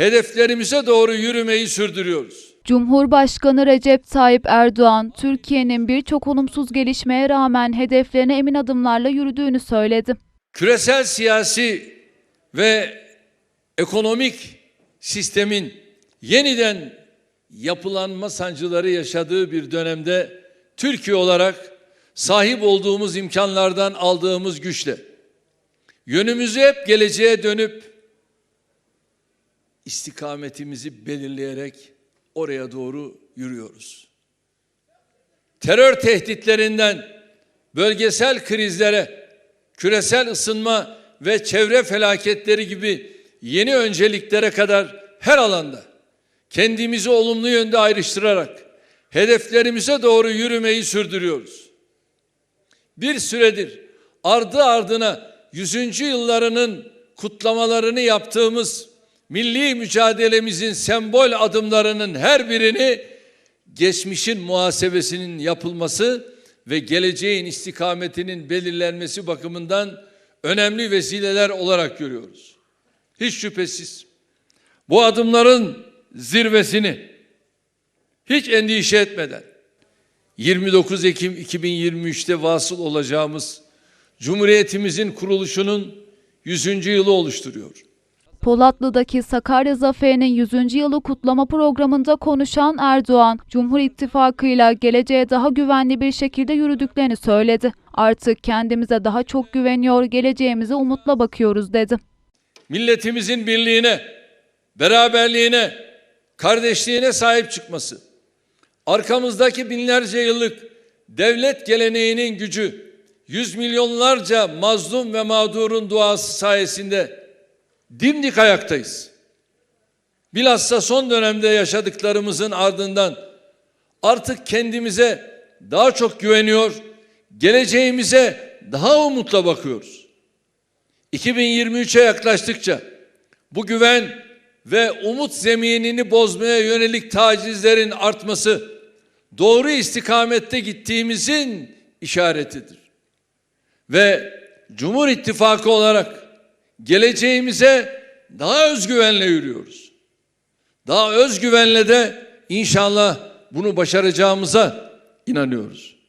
hedeflerimize doğru yürümeyi sürdürüyoruz. Cumhurbaşkanı Recep Tayyip Erdoğan, Türkiye'nin birçok olumsuz gelişmeye rağmen hedeflerine emin adımlarla yürüdüğünü söyledi. Küresel siyasi ve ekonomik sistemin yeniden yapılanma sancıları yaşadığı bir dönemde Türkiye olarak sahip olduğumuz imkanlardan aldığımız güçle yönümüzü hep geleceğe dönüp istikametimizi belirleyerek oraya doğru yürüyoruz. Terör tehditlerinden bölgesel krizlere, küresel ısınma ve çevre felaketleri gibi yeni önceliklere kadar her alanda kendimizi olumlu yönde ayrıştırarak hedeflerimize doğru yürümeyi sürdürüyoruz. Bir süredir ardı ardına 100. yıllarının kutlamalarını yaptığımız milli mücadelemizin sembol adımlarının her birini geçmişin muhasebesinin yapılması ve geleceğin istikametinin belirlenmesi bakımından önemli vesileler olarak görüyoruz. Hiç şüphesiz bu adımların zirvesini hiç endişe etmeden 29 Ekim 2023'te vasıl olacağımız Cumhuriyetimizin kuruluşunun 100. yılı oluşturuyor. Polatlı'daki Sakarya Zaferi'nin 100. yılı kutlama programında konuşan Erdoğan, Cumhur İttifakı'yla geleceğe daha güvenli bir şekilde yürüdüklerini söyledi. Artık kendimize daha çok güveniyor, geleceğimize umutla bakıyoruz dedi. milletimizin birliğine, beraberliğine, kardeşliğine sahip çıkması, arkamızdaki binlerce yıllık devlet geleneğinin gücü, yüz milyonlarca mazlum ve mağdurun duası sayesinde dimdik ayaktayız. Bilhassa son dönemde yaşadıklarımızın ardından artık kendimize daha çok güveniyor, geleceğimize daha umutla bakıyoruz. 2023'e yaklaştıkça bu güven ve umut zeminini bozmaya yönelik tacizlerin artması doğru istikamette gittiğimizin işaretidir. Ve Cumhur İttifakı olarak geleceğimize daha özgüvenle yürüyoruz. Daha özgüvenle de inşallah bunu başaracağımıza inanıyoruz.